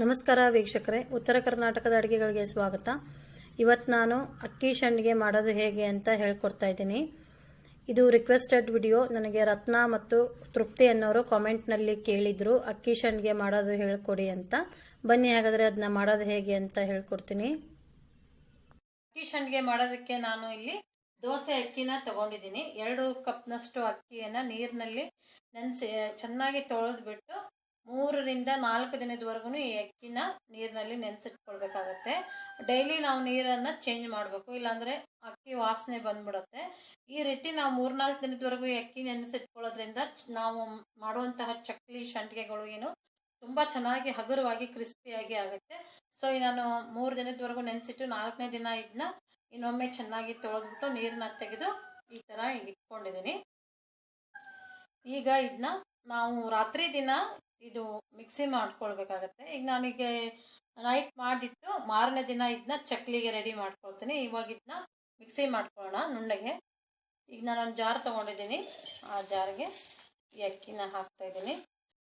ನಮಸ್ಕಾರ ವೀಕ್ಷಕರೇ, ಉತ್ತರ ಕರ್ನಾಟಕದ ಅಡುಗೆಗಳಿಗೆ ಸ್ವಾಗತ. ಇವತ್ತು ನಾನು ಅಕ್ಕಿ ಸಂಡಿಗೆ ಮಾಡೋದು ಹೇಗೆ ಅಂತ ಹೇಳ್ಕೊಡ್ತಾ ಇದ್ದೀನಿ. ಇದು ರಿಕ್ವೆಸ್ಟೆಡ್ ವಿಡಿಯೋ ನನಗೆ ರತ್ನ ಮತ್ತು ತೃಪ್ತಿ ಅನ್ನೋರು ಕಾಮೆಂಟ್ನಲ್ಲಿ ಕೇಳಿದ್ರು, ಅಕ್ಕಿ ಸಂಡಿಗೆ ಮಾಡೋದು ಹೇಳ್ಕೊಡಿ ಅಂತ. ಬನ್ನಿ ಹಾಗಾದರೆ ಅದನ್ನ ಮಾಡೋದು ಹೇಗೆ ಅಂತ ಹೇಳ್ಕೊಡ್ತೀನಿ. ಅಕ್ಕಿ ಸಂಡಿಗೆ ಮಾಡೋದಕ್ಕೆ ನಾನು ಇಲ್ಲಿ ದೋಸೆ ಅಕ್ಕಿನ ತಗೊಂಡಿದ್ದೀನಿ. ಎರಡು ಕಪ್ನಷ್ಟು ಅಕ್ಕಿಯನ್ನು ನೀರಿನಲ್ಲಿ ನೆನೆಸಿ, ಚೆನ್ನಾಗಿ ತೊಳೆದ್ಬಿಟ್ಟು ಮೂರರಿಂದ ನಾಲ್ಕು ದಿನದವರೆಗೂ ಈ ಅಕ್ಕಿನ ನೀರಿನಲ್ಲಿ ನೆನೆಸಿಟ್ಕೊಳ್ಬೇಕಾಗತ್ತೆ. ಡೈಲಿ ನಾವು ನೀರನ್ನು ಚೇಂಜ್ ಮಾಡಬೇಕು. ಇಲ್ಲಾಂದರೆ ಅಕ್ಕಿ ವಾಸನೆ ಬಂದ್ಬಿಡುತ್ತೆ. ಈ ರೀತಿ ನಾವು ಮೂರ್ನಾಲ್ಕು ದಿನದವರೆಗೂ ಈ ಅಕ್ಕಿ ನೆನೆಸಿಟ್ಕೊಳ್ಳೋದ್ರಿಂದ ನಾವು ಮಾಡುವಂತಹ ಚಕ್ಲಿ, ಶಂಟಿಗೆಗಳು ಏನು ತುಂಬ ಚೆನ್ನಾಗಿ ಹಗುರವಾಗಿ ಕ್ರಿಸ್ಪಿಯಾಗಿ ಆಗುತ್ತೆ. ಸೊ ನಾನು ಮೂರು ದಿನದವರೆಗೂ ನೆನೆಸಿಟ್ಟು ನಾಲ್ಕನೇ ದಿನ ಇದನ್ನ ಇನ್ನೊಮ್ಮೆ ಚೆನ್ನಾಗಿ ತೊಳೆದ್ಬಿಟ್ಟು ನೀರನ್ನ ತೆಗೆದು ಈ ಥರ ಇಟ್ಕೊಂಡಿದ್ದೀನಿ. ಈಗ ಇದನ್ನ ನಾವು ರಾತ್ರಿ ದಿನ ಇದು ಮಿಕ್ಸಿ ಮಾಡ್ಕೊಳ್ಬೇಕಾಗತ್ತೆ. ಈಗ ನನಗೆ ನೈಟ್ ಮಾಡಿಟ್ಟು ಮಾರನೇ ದಿನ ಇದನ್ನ ಚಕ್ಲಿಗೆ ರೆಡಿ ಮಾಡ್ಕೊಳ್ತೀನಿ. ಇವಾಗ ಇದನ್ನ ಮಿಕ್ಸಿ ಮಾಡ್ಕೊಳ್ಳೋಣ ನುಣ್ಣಗೆ. ಈಗ ನಾನು ಒಂದು ಜಾರ್ ತೊಗೊಂಡಿದ್ದೀನಿ. ಆ ಜಾರ್ಗೆ ಈ ಅಕ್ಕಿನ ಹಾಕ್ತಾ ಇದ್ದೀನಿ.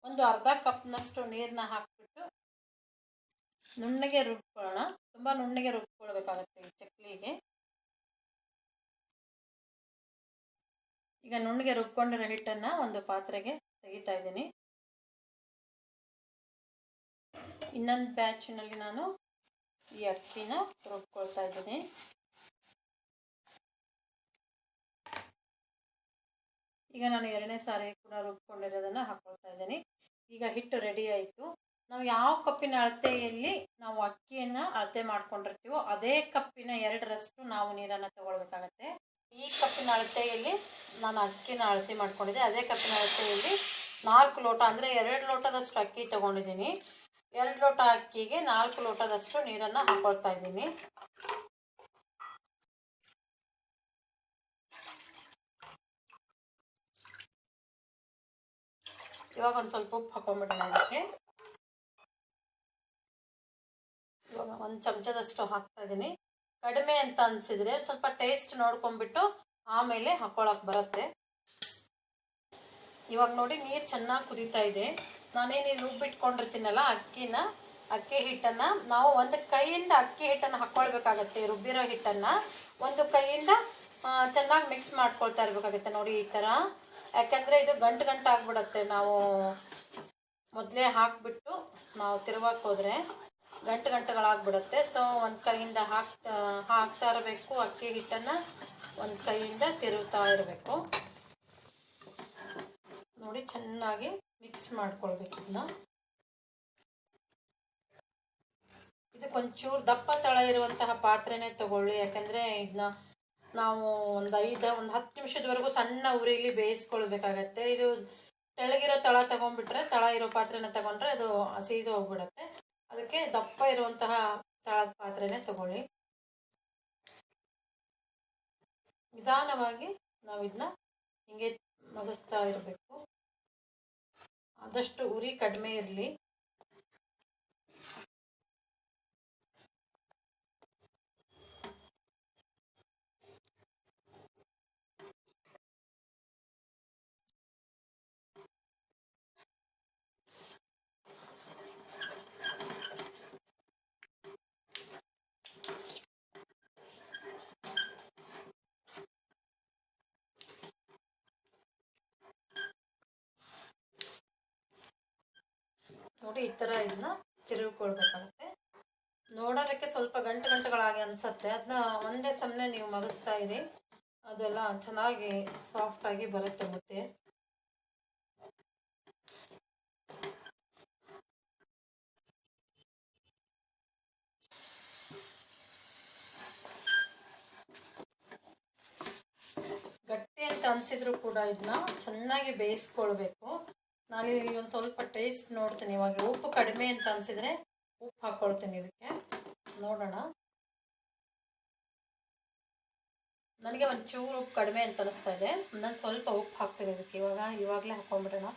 ಒಂದು ಅರ್ಧ ಕಪ್ನಷ್ಟು ನೀರನ್ನ ಹಾಕಿಬಿಟ್ಟು ನುಣ್ಣಗೆ ರುಬ್ಕೊಳ್ಳೋಣ. ತುಂಬ ನುಣ್ಣಗೆ ರುಬ್ಕೊಳ್ಬೇಕಾಗತ್ತೆ ಈ ಚಕ್ಲಿಗೆ. ಈಗ ನುಣ್ಣಗೆ ರುಬ್ಕೊಂಡಿರೋ ಹಿಟ್ಟನ್ನು ಒಂದು ಪಾತ್ರೆಗೆ ತೆಗಿತಾ ಇದ್ದೀನಿ. ಇನ್ನೊಂದು ಬ್ಯಾಚಿನಲ್ಲಿ ನಾನು ಈ ಅಕ್ಕಿನ ರುಬ್ಕೊಳ್ತಾ ಇದ್ದೀನಿ. ಈಗ ನಾನು ಎರಡನೇ ಸಾರಿ ಕೂಡ ರುಬ್ಕೊಂಡಿರೋದನ್ನು ಹಾಕ್ಕೊಳ್ತಾ ಇದ್ದೀನಿ. ಈಗ ಹಿಟ್ಟು ರೆಡಿ ಆಯಿತು. ನಾವು ಯಾವ ಕಪ್ಪಿನ ಅಳತೆಯಲ್ಲಿ ನಾವು ಅಕ್ಕಿಯನ್ನು ಅಳತೆ ಮಾಡ್ಕೊಂಡಿರ್ತೀವೋ ಅದೇ ಕಪ್ಪಿನ ಎರಡರಷ್ಟು ನಾವು ನೀರನ್ನು ತಗೊಳ್ಬೇಕಾಗತ್ತೆ. ಈ ಕಪ್ಪಿನ ಅಳತೆಯಲ್ಲಿ ನಾನು ಅಕ್ಕಿನ ಅಳತೆ ಮಾಡ್ಕೊಂಡಿದ್ದೆ. ಅದೇ ಕಪ್ಪಿನ ಅಳತೆಯಲ್ಲಿ ನಾಲ್ಕು ಲೋಟ ಅಂದರೆ ಎರಡು ಲೋಟದಷ್ಟು ಅಕ್ಕಿ ತಗೊಂಡಿದ್ದೀನಿ. ಎರಡು ಲೋಟ ಅಕ್ಕಿಗೆ ನಾಲ್ಕು ಲೋಟದಷ್ಟು ನೀರನ್ನು ಹಾಕೊಳ್ತಾ ಇದ್ದೀನಿ. ಇವಾಗ ಒಂದು ಸ್ವಲ್ಪ ಉಪ್ಪು ಹಾಕೊಂಡ್ಬಿಡೋಣ ಅದಕ್ಕೆ ಇವಾಗ ಒಂದು ಚಮಚದಷ್ಟು ಹಾಕ್ತಾ ಇದ್ದೀನಿ. ಕಡಿಮೆ ಅಂತ ಅನ್ಸಿದ್ರೆ ಸ್ವಲ್ಪ ಟೇಸ್ಟ್ ನೋಡ್ಕೊಂಡ್ಬಿಟ್ಟು ಆಮೇಲೆ ಹಾಕೊಳಕ್ ಬರುತ್ತೆ. ಇವಾಗ ನೋಡಿ ನೀರು ಚೆನ್ನಾಗಿ ಕುದೀತಾ ಇದೆ. ನಾನೇನು ರುಬ್ಬಿಟ್ಕೊಂಡಿರ್ತೀನಲ್ಲ ಅಕ್ಕಿನ, ಅಕ್ಕಿ ಹಿಟ್ಟನ್ನು, ನಾವು ಒಂದು ಕೈಯಿಂದ ಅಕ್ಕಿ ಹಿಟ್ಟನ್ನು ಹಾಕ್ಕೊಳ್ಬೇಕಾಗತ್ತೆ ರುಬ್ಬಿರೋ ಹಿಟ್ಟನ್ನು. ಒಂದು ಕೈಯಿಂದ ಚೆನ್ನಾಗಿ ಮಿಕ್ಸ್ ಮಾಡ್ಕೊಳ್ತಾ ಇರಬೇಕಾಗತ್ತೆ ನೋಡಿ ಈ ಥರ ಯಾಕಂದರೆ ಇದು ಗಂಟು ಗಂಟು ಆಗ್ಬಿಡತ್ತೆ. ನಾವು ಮೊದಲೇ ಹಾಕಿಬಿಟ್ಟು ನಾವು ತಿರುವಾಕ್ ಹೋದರೆ ಗಂಟು ಗಂಟುಗಳಾಗ್ಬಿಡುತ್ತೆ. ಸೊ ಒಂದು ಕೈಯಿಂದ ಹಾಕ್ತಾ ಹಾಕ್ತಾ ಇರಬೇಕು, ಅಕ್ಕಿ ಹಿಟ್ಟನ್ನು ಒಂದು ಕೈಯಿಂದ ತಿರುಗ್ತಾ ಇರಬೇಕು. ನೋಡಿ, ಚೆನ್ನಾಗಿ ಮಿಕ್ಸ್ ಮಾಡ್ಕೊಳ್ಬೇಕು ಇದನ್ನ ಇದಕ್ಕೊಂಚೂರು ದಪ್ಪ ತಳ ಇರುವಂತಹ ಪಾತ್ರೆನೇ ತಗೊಳ್ಳಿ. ಯಾಕಂದ್ರೆ ಇದನ್ನ ನಾವು ಒಂದು ಐದು, ಒಂದು ಹತ್ತು ನಿಮಿಷದವರೆಗೂ ಸಣ್ಣ ಉರಿಲಿ ಬೇಯಿಸ್ಕೊಳ್ಬೇಕಾಗತ್ತೆ. ಇದು ತೆಳಗಿರೋ ತಳ ತಗೊಂಡ್ಬಿಟ್ರೆ ತಳ ಇರೋ ಪಾತ್ರೆನ ತಗೊಂಡ್ರೆ ಅದು ಹಸಿದು ಹೋಗ್ಬಿಡತ್ತೆ. ಅದಕ್ಕೆ ದಪ್ಪ ಇರುವಂತಹ ತಳದ ಪಾತ್ರೆನೇ ತಗೊಳ್ಳಿ. ನಿಧಾನವಾಗಿ ನಾವು ಇದನ್ನ ಹಿಂಗೆ ಮಗಿಸ್ತಾ ಇರಬೇಕು. ಆದಷ್ಟು ಉರಿ ಕಡಿಮೆ ಇರಲಿ. ನೋಡಿ, ಈ ಥರ ಇದನ್ನ ತಿರುಗಿಕೊಳ್ಬೇಕಾಗುತ್ತೆ. ನೋಡೋದಕ್ಕೆ ಸ್ವಲ್ಪ ಗಂಟು ಗಂಟುಗಳಾಗಿ ಅನ್ಸತ್ತೆ. ಅದನ್ನ ಒಂದೇ ಸಮನೆ ನೀವು ಮಗಿಸ್ತಾ ಇರಿ. ಅದೆಲ್ಲ ಚೆನ್ನಾಗಿ ಸಾಫ್ಟಾಗಿ ಬರುತ್ತೆ ಮತ್ತೆ ಗಟ್ಟಿ ಅಂತ ಅನ್ಸಿದ್ರು ಕೂಡ ಇದನ್ನ ಚೆನ್ನಾಗಿ ಬೇಯಿಸ್ಕೊಳ್ಬೇಕು. ನಾನು ಒಂದು ಸ್ವಲ್ಪ ಟೇಸ್ಟ್ ನೋಡ್ತೀನಿ. ಇವಾಗ ಉಪ್ಪು ಕಡಿಮೆ ಅಂತ ಅನ್ಸಿದ್ರೆ ಉಪ್ಪು ಹಾಕ್ಕೊಳ್ತೀನಿ ಇದಕ್ಕೆ. ನೋಡೋಣ. ನನಗೆ ಒಂಚೂರು ಚೂರು ಉಪ್ಪು ಕಡಿಮೆ ಅಂತ ಅನಿಸ್ತಾ ಇದೆ. ನಾನು ಸ್ವಲ್ಪ ಉಪ್ಪು ಹಾಕ್ತೀನಿ ಇದಕ್ಕೆ. ಇವಾಗ ಇವಾಗಲೇ ಹಾಕ್ಕೊಂಬಿಡೋಣ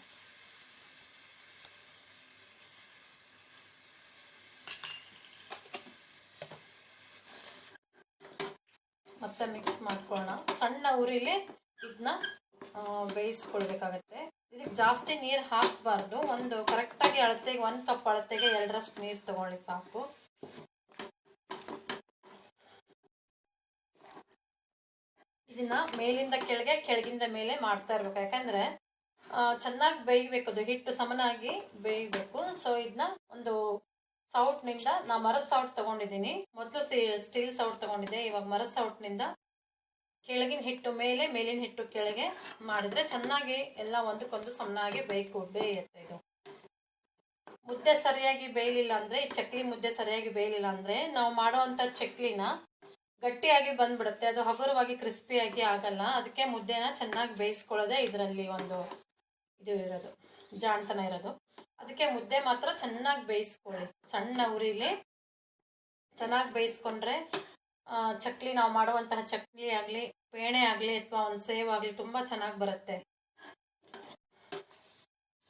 ಮತ್ತೆ ಮಿಕ್ಸ್ ಮಾಡ್ಕೊಳ್ಳೋಣ. ಸಣ್ಣ ಉರಿಲಿ ಇದನ್ನ ಬೇಯಿಸ್ಕೊಳ್ಬೇಕಾಗತ್ತೆ. ಇದಕ್ಕೆ ಜಾಸ್ತಿ ನೀರು ಹಾಕಬಾರ್ದು. ಒಂದು ಕರೆಕ್ಟಾಗಿ ಅಳತೆಗೆ, ಒಂದು ಕಪ್ ಅಳತೆಗೆ ಎರಡರಷ್ಟು ನೀರು ತಗೊಳ್ಳಿ ಸಾಕು. ಇದನ್ನ ಮೇಲಿಂದ ಕೆಳಗೆ, ಕೆಳಗಿಂದ ಮೇಲೆ ಮಾಡ್ತಾ ಇರ್ಬೇಕು. ಯಾಕಂದ್ರೆ ಚೆನ್ನಾಗಿ ಬೇಯಬೇಕು. ಅದು ಹಿಟ್ಟು ಸಮನಾಗಿ ಬೇಯಬೇಕು. ಸೊ ಇದನ್ನ ಒಂದು ಸೌಟ್ನಿಂದ ನಾ ಮರದ ಸೌಟ್ ತಗೊಂಡಿದ್ದೀನಿ. ಮೊದಲು ಸ್ಟೀಲ್ ಸೌಟ್ ತಗೊಂಡಿದ್ದೆ. ಇವಾಗ ಮರದ ಸೌಟ್ನಿಂದ ಕೆಳಗಿನ ಹಿಟ್ಟು ಮೇಲೆ, ಮೇಲಿನ ಹಿಟ್ಟು ಕೆಳಗೆ ಮಾಡಿದ್ರೆ ಚೆನ್ನಾಗಿ ಎಲ್ಲ ಒಂದಕ್ಕೊಂದು ಸಮನಾಗಿ ಬೇಕು ಬೇಯುತ್ತೆ ಇದು. ಮುದ್ದೆ ಸರಿಯಾಗಿ ಬೇಯಲಿಲ್ಲ ಅಂದ್ರೆ, ಈ ಚಕ್ಲಿ ಮುದ್ದೆ ಸರಿಯಾಗಿ ಬೇಯಲಿಲ್ಲ ಅಂದ್ರೆ ನಾವು ಮಾಡೋವಂಥ ಚಕ್ಲಿನ ಗಟ್ಟಿಯಾಗಿ ಬಂದ್ಬಿಡುತ್ತೆ. ಅದು ಹಗುರವಾಗಿ ಕ್ರಿಸ್ಪಿಯಾಗಿ ಆಗಲ್ಲ. ಅದಕ್ಕೆ ಮುದ್ದೆನ ಚೆನ್ನಾಗಿ ಬೇಯಿಸ್ಕೊಳ್ಳೋದೇ ಇದರಲ್ಲಿ ಒಂದು ಇದು ಇರೋದು, ಜಾಣ್ತನ ಇರೋದು. ಅದಕ್ಕೆ ಮುದ್ದೆ ಮಾತ್ರ ಚೆನ್ನಾಗಿ ಬೇಯಿಸ್ಕೊಳ್ಳಿ. ಸಣ್ಣ ಉರಿಲಿ ಚೆನ್ನಾಗಿ ಬೇಯಿಸ್ಕೊಂಡ್ರೆ ಚಕ್ಲಿ ನಾವು ಮಾಡುವಂತಹ ಚಕ್ಲಿ ಆಗಲಿ, ಪೇಣೆ ಆಗಲಿ ಅಥವಾ ಒಂದು ಸೇವ್ ಆಗಲಿ ತುಂಬ ಚೆನ್ನಾಗಿ ಬರುತ್ತೆ.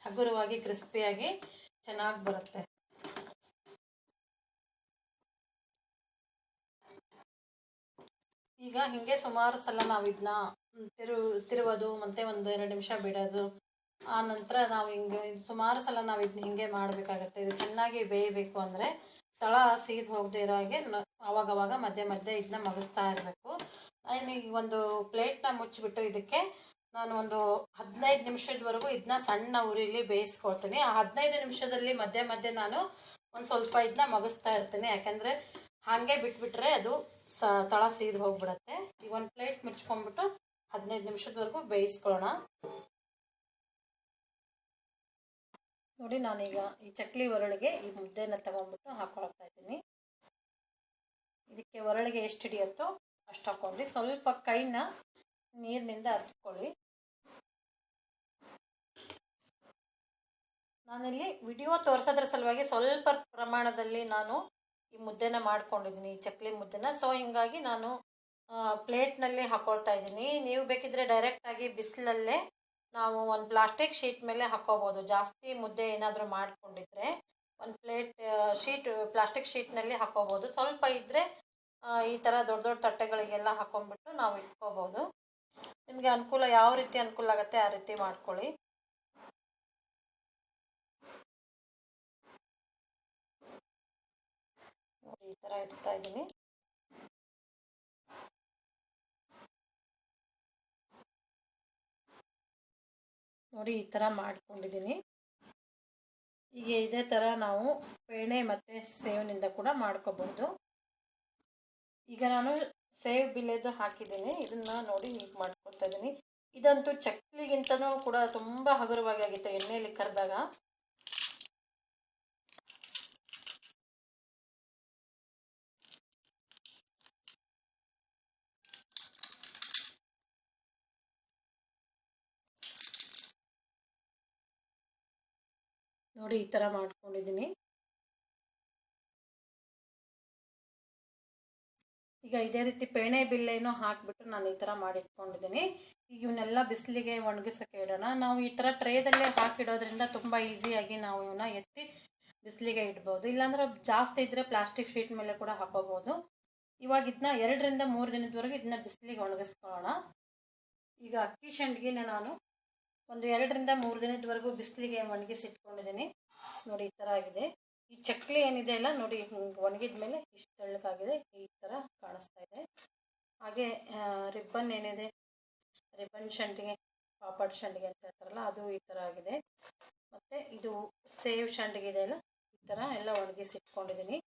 ಹಗುರವಾಗಿ ಕ್ರಿಸ್ಪಿಯಾಗಿ ಚೆನ್ನಾಗಿ ಬರುತ್ತೆ. ಈಗ ಹಿಂಗೆ ಸುಮಾರು ಸಲ ನಾವು ಇದನ್ನ ತಿರು, ತಿರುವುದು, ಮತ್ತೆ ಒಂದು ಎರಡು ನಿಮಿಷ ಬಿಡೋದು. ಆ ನಂತರ ನಾವು ಹಿಂಗೆ, ಸುಮಾರು ಸಲ ನಾವು ಇದನ್ನ ಹಿಂಗೆ ಮಾಡಬೇಕಾಗತ್ತೆ. ಇದು ಚೆನ್ನಾಗಿ ಬೇಯಬೇಕು ಅಂದರೆ ತಳ ಸೀದ್ ಹೋಗದೆ ಇರೋ ಹಾಗೆ ಅವಾಗವಾಗ ಮಧ್ಯೆ ಮಧ್ಯೆ ಇದನ್ನ ಮಗಿಸ್ತಾ ಇರಬೇಕು. ನಾನು ಈಗ ಒಂದು ಪ್ಲೇಟ್ನ ಮುಚ್ಚಿಬಿಟ್ಟು ಇದಕ್ಕೆ ನಾನು ಒಂದು ಹದಿನೈದು ನಿಮಿಷದವರೆಗೂ ಇದನ್ನ ಸಣ್ಣ ಉರಿಲಿ ಬೇಯಿಸ್ಕೊಳ್ತೀನಿ. ಆ ಹದಿನೈದು ನಿಮಿಷದಲ್ಲಿ ಮಧ್ಯೆ ಮಧ್ಯೆ ನಾನು ಒಂದು ಸ್ವಲ್ಪ ಇದನ್ನ ಮಗಿಸ್ತಾ ಇರ್ತೀನಿ. ಯಾಕೆಂದರೆ ಹಾಗೆ ಬಿಟ್ಬಿಟ್ರೆ ಅದು ಸ ತಳ ಸೀದ್ ಹೋಗ್ಬಿಡತ್ತೆ. ಈಗ ಒಂದು ಪ್ಲೇಟ್ ಮುಚ್ಕೊಂಡ್ಬಿಟ್ಟು ಹದಿನೈದು ನಿಮಿಷದವರೆಗೂ ಬೇಯಿಸ್ಕೊಳ್ಳೋಣ. ನೋಡಿ ನಾನೀಗ ಈ ಚಕ್ಲಿ ಒರಳಿಗೆ ಈ ಮುದ್ದೆನ ತಗೊಂಡ್ಬಿಟ್ಟು ಹಾಕೊಳ್ತಾ ಇದ್ದೀನಿ. ಎಷ್ಟು ಹಿಡಿಯುತ್ತೋ ಅಷ್ಟು ಹಾಕೊಳ್ಳಿ ಸ್ವಲ್ಪ ಕೈನ ನೀರಿನಿಂದ ಹತ್ಕೊಳ್ಳಿ ನಾನಿಲ್ಲಿ ವಿಡಿಯೋ ತೋರಿಸೋದ್ರ ಸಲುವಾಗಿ ಸ್ವಲ್ಪ ಪ್ರಮಾಣದಲ್ಲಿ ನಾನು ಈ ಮುದ್ದೆನ ಮಾಡ್ಕೊಂಡಿದ್ದೀನಿ ಚಕ್ಲಿ ಮುದ್ದೆನ. ಸೊ ಹಿಂಗಾಗಿ ನಾನು ಪ್ಲೇಟ್ನಲ್ಲಿ ಹಾಕೊಳ್ತಾ ಇದ್ದೀನಿ. ನೀವು ಬೇಕಿದ್ರೆ ಡೈರೆಕ್ಟಾಗಿ ಬಿಸಿಲಲ್ಲೇ ನಾವು ಒಂದು ಪ್ಲಾಸ್ಟಿಕ್ ಶೀಟ್ ಮೇಲೆ ಹಾಕೋಬೋದು. ಜಾಸ್ತಿ ಮುದ್ದೆ ಏನಾದರೂ ಮಾಡಿಕೊಂಡಿದ್ರೆ ಒಂದು ಪ್ಲೇಟ್ ಶೀಟ್, ಪ್ಲಾಸ್ಟಿಕ್ ಶೀಟ್ನಲ್ಲಿ ಹಾಕೋಬೋದು. ಸ್ವಲ್ಪ ಇದ್ದರೆ ಈ ಥರ ದೊಡ್ಡ ದೊಡ್ಡ ತಟ್ಟೆಗಳಿಗೆಲ್ಲ ಹಾಕೊಂಡ್ಬಿಟ್ಟು ನಾವು ಇಟ್ಕೋಬೋದು. ನಿಮಗೆ ಅನುಕೂಲ ಯಾವ ರೀತಿ ಅನುಕೂಲ ಆಗುತ್ತೆ ಆ ರೀತಿ ಮಾಡ್ಕೊಳ್ಳಿ. ನೋಡಿ, ಈ ಥರ ಇಡ್ತಾ ಇದ್ದೀನಿ. ನೋಡಿ, ಈ ಥರ ಮಾಡ್ಕೊಂಡಿದ್ದೀನಿ. ಹೀಗೆ ಇದೇ ಥರ ನಾವು ಪೇಣೆ ಮತ್ತು ಸೇವನಿಂದ ಕೂಡ ಮಾಡ್ಕೋಬಹುದು ಈಗ ನಾನು ಸೇವ್ ಬಿಲೆದು ಹಾಕಿದ್ದೀನಿ. ಇದನ್ನ ನೋಡಿ ಹೀಗೆ ಮಾಡ್ಕೊತಾ ಇದ್ದೀನಿ. ಇದಂತೂ ಚಕ್ಲಿಗಿಂತನೂ ಕೂಡ ತುಂಬ ಹಗುರವಾಗಿ ಆಗಿತ್ತು ಎಣ್ಣೆಯಲ್ಲಿ ಕರೆದಾಗ. ನೋಡಿ ಈ ಥರ ಮಾಡ್ಕೊಂಡಿದ್ದೀನಿ. ಈಗ ಇದೇ ರೀತಿ ಪೇಣೆ ಬಿಲ್ಲೆನೂ ಹಾಕಿಬಿಟ್ಟು ನಾನು ಈ ಥರ ಮಾಡಿಟ್ಕೊಂಡಿದ್ದೀನಿ. ಈಗ ಇವನ್ನೆಲ್ಲ ಬಿಸಿಲಿಗೆ ಒಣಗಿಸೋಕೆ ಇಡೋಣ. ನಾವು ಈ ಥರ ಟ್ರೇದಲ್ಲೇ ಹಾಕಿಡೋದ್ರಿಂದ ತುಂಬ ಈಸಿಯಾಗಿ ನಾವು ಇವನ್ನ ಎತ್ತಿ ಬಿಸಿಲಿಗೆ ಇಡ್ಬೋದು. ಇಲ್ಲಾಂದ್ರೆ ಜಾಸ್ತಿ ಇದ್ದರೆ ಪ್ಲಾಸ್ಟಿಕ್ ಶೀಟ್ ಮೇಲೆ ಕೂಡ ಹಾಕೋಬೋದು. ಇವಾಗ ಇದನ್ನ ಎರಡರಿಂದ ಮೂರು ದಿನದವರೆಗೆ ಇದನ್ನ ಬಿಸಿಲಿಗೆ ಒಣಗಿಸ್ಕೊಳ್ಳೋಣ. ಈಗ ಅಕ್ಕಿ ಶಂಡ್ಗಿನ ನಾನು ಒಂದು ಎರಡರಿಂದ ಮೂರು ದಿನದವರೆಗೂ ಬಿಸಿಲಿಗೆ ಒಣಗಿಸಿಟ್ಕೊಂಡಿದ್ದೀನಿ. ನೋಡಿ, ಈ ಥರ ಆಗಿದೆ. ಈ ಚಕ್ಲಿ ಏನಿದೆ ಅಲ್ಲ ನೋಡಿ ಹಿಂಗೆ ಒಣಗಿದ ಮೇಲೆ ಇಷ್ಟು ತೆಳ್ಳಗಾಗಿದೆ, ಈ ಥರ ಕಾಣಿಸ್ತಾ ಇದೆ. ಹಾಗೆ ರಿಬ್ಬನ್ ಏನಿದೆ, ರಿಬ್ಬನ್ ಶಂಡಿಗೆ ಪಾಪಡ್ ಶಂಡಿಗೆ ಅಂತ ಹೇಳ್ತಾರಲ್ಲ, ಅದು ಈ ಥರ ಆಗಿದೆ. ಮತ್ತು ಇದು ಸೇವ್ ಶಂಡಿಗೆ ಇದೆ ಅಲ್ಲ, ಈ ಥರ ಎಲ್ಲ ಒಣಗಿಸಿ ಇಟ್ಕೊಂಡಿದ್ದೀನಿ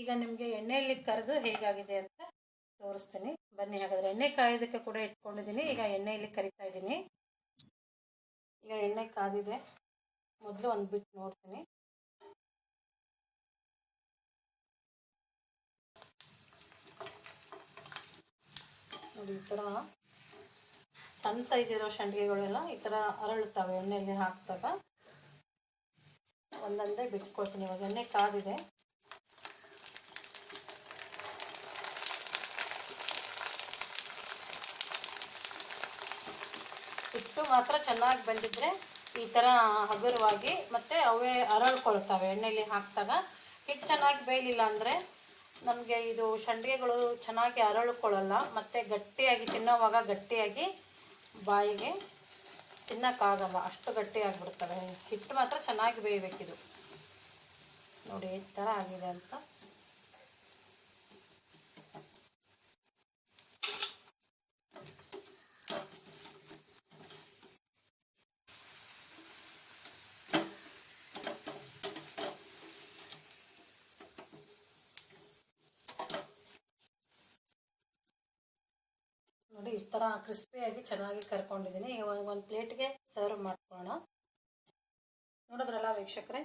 ಈಗ ನಿಮಗೆ ಎಣ್ಣೆಯಲ್ಲಿ ಕರೆದು ಹೇಗಾಗಿದೆ ಅಂತ ತೋರಿಸ್ತೀನಿ. ಬನ್ನಿ, ಹಾಗಾದರೆ ಎಣ್ಣೆ ಕಾಯೋದಕ್ಕೆ ಕೂಡ ಇಟ್ಕೊಂಡಿದ್ದೀನಿ. ಈಗ ಎಣ್ಣೆಯಲ್ಲಿ ಕರಿತಾ ಇದ್ದೀನಿ. ಈಗ ಎಣ್ಣೆ ಕಾದಿದೆ. ಮೊದಲು ಒಂದು ಬಿಟ್ಟು ನೋಡ್ತೀನಿ. ನೋಡಿ, ಈ ಥರ ಸಣ್ಣ ಸೈಜ್ ಇರೋ ಸಂಡಿಗೆಗಳೆಲ್ಲ ಈ ಥರ ಅರಳುತ್ತವೆ, ಎಣ್ಣೆಯಲ್ಲಿ ಹಾಕಿದಾಗ. ಒಂದೊಂದೇ ಬಿಟ್ಕೊಳ್ತೀನಿ ಇವಾಗ ಎಣ್ಣೆ ಕಾದಿದೆ. ಹಿಟ್ಟು ಮಾತ್ರ ಚೆನ್ನಾಗಿ ಬಂದಿದ್ರೆ ಈ ಥರ ಹಗುರವಾಗಿ ಮತ್ತು ಅವೇ ಅರಳ್ಕೊಳ್ತವೆ, ಎಣ್ಣೆಯಲ್ಲಿ ಹಾಕಿದಾಗ. ಹಿಟ್ಟು ಚೆನ್ನಾಗಿ ಬೇಯಲಿಲ್ಲ ಅಂದರೆ ನಮಗೆ ಇದು ಸಂಡಿಗೆಗಳು ಚೆನ್ನಾಗಿ ಅರಳುಕೊಳ್ಳಲ್ಲ, ಮತ್ತು ಗಟ್ಟಿಯಾಗಿ ತಿನ್ನೋವಾಗ ಗಟ್ಟಿಯಾಗಿ ಬಾಯಿಗೆ ತಿನ್ನೋಕ್ಕಾಗಲ್ಲ, ಅಷ್ಟು ಗಟ್ಟಿಯಾಗಿಬಿಡ್ತವೆ. ಹಿಟ್ಟು ಮಾತ್ರ ಚೆನ್ನಾಗಿ ಬೇಯಬೇಕಿದು. ನೋಡಿ, ಈ ಥರ ಆಗಿದೆ ಅಂತ. ನೋಡಿ ಈ ಥರ ಕ್ರಿಸ್ಪಿಯಾಗಿ ಚೆನ್ನಾಗಿ ಕರ್ಕೊಂಡಿದ್ದೀನಿ. ಈಗ ಒಂದು ಪ್ಲೇಟ್ಗೆ ಸರ್ವ್ ಮಾಡ್ಕೊಳ್ಳೋಣ. ನೋಡಿದ್ರಲ್ಲ ವೀಕ್ಷಕರೇ,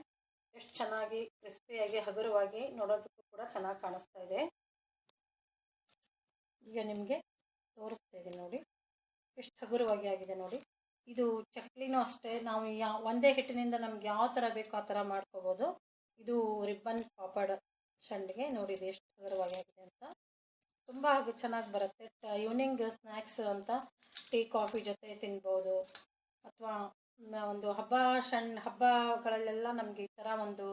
ಎಷ್ಟು ಚೆನ್ನಾಗಿ ಕ್ರಿಸ್ಪಿಯಾಗಿ ಹಗುರವಾಗಿ ನೋಡೋದಕ್ಕೂ ಕೂಡ ಚೆನ್ನಾಗಿ ಕಾಣಿಸ್ತಾ ಇದೆ. ಈಗ ನಿಮಗೆ ತೋರಿಸ್ತಾ ಇದ್ದೀನಿ ನೋಡಿ. ಎಷ್ಟು ಹಗುರವಾಗಿ ಆಗಿದೆ ನೋಡಿ. ಇದು ಚಕ್ಲಿನೂ ಅಷ್ಟೇ. ನಾವು ಯಾವ ಒಂದೇ ಹಿಟ್ಟಿನಿಂದ ನಮ್ಗೆ ಯಾವ ಥರ ಬೇಕೋ ಆ ಥರ ಮಾಡ್ಕೋಬೋದು. ಇದು ರಿಬ್ಬನ್ ಪಾಪಡ್ ಸಂಡಿಗೆ ನೋಡಿ ಇದು ಎಷ್ಟು ಹಗುರವಾಗಿ ಆಗಿದೆ ಅಂತ. ತುಂಬ ಚೆನ್ನಾಗಿ ಬರುತ್ತೆ. ಈವ್ನಿಂಗ್ ಸ್ನ್ಯಾಕ್ಸ್ ಅಂತ ಟೀ ಕಾಫಿ ಜೊತೆ ತಿನ್ಬೋದು. ಅಥವಾ ಒಂದು ಹಬ್ಬ ಸಣ್ಣ ಹಬ್ಬಗಳಲ್ಲೆಲ್ಲ ನಮಗೆ ಈ ಥರ ಒಂದು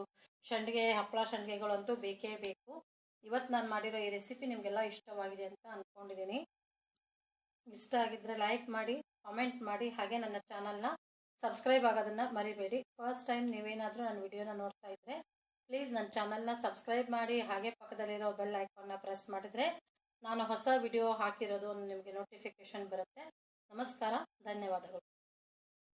ಸಂಡಿಗೆ ಹಪ್ಪಳ ಸಂಡಿಗೆಗಳಂತೂ ಬೇಕೇ ಬೇಕು. ಇವತ್ತು ನಾನು ಮಾಡಿರೋ ಈ ರೆಸಿಪಿ ನಿಮಗೆಲ್ಲ ಇಷ್ಟವಾಗಿದೆ ಅಂತ ಅಂದ್ಕೊಂಡಿದ್ದೀನಿ ಇಷ್ಟ ಆಗಿದ್ದರೆ ಲೈಕ್ ಮಾಡಿ ಕಾಮೆಂಟ್ ಮಾಡಿ, ಹಾಗೆ ನನ್ನ ಚಾನಲ್ನ ಸಬ್ಸ್ಕ್ರೈಬ್ ಆಗೋದನ್ನು ಮರಿಬೇಡಿ. ಫಸ್ಟ್ ಟೈಮ್ ನೀವೇನಾದರೂ ನನ್ನ ವಿಡಿಯೋನ ನೋಡ್ತಾ ಇದ್ದರೆ ಪ್ಲೀಸ್ ನನ್ನ ಚಾನಲ್ನ ಸಬ್ಸ್ಕ್ರೈಬ್ ಮಾಡಿ, ಹಾಗೆ ಪಕ್ಕದಲ್ಲಿರೋ ಬೆಲ್ ಐಕಾನ್ನ ಪ್ರೆಸ್ ಮಾಡಿದರೆ ನಾನು ಹೊಸ ವಿಡಿಯೋ ಹಾಕಿರೋದು ಒಂದು ನಿಮಗೆ ನೋಟಿಫಿಕೇಶನ್ ಬರುತ್ತೆ. ನಮಸ್ಕಾರ ಧನ್ಯವಾದಗಳು.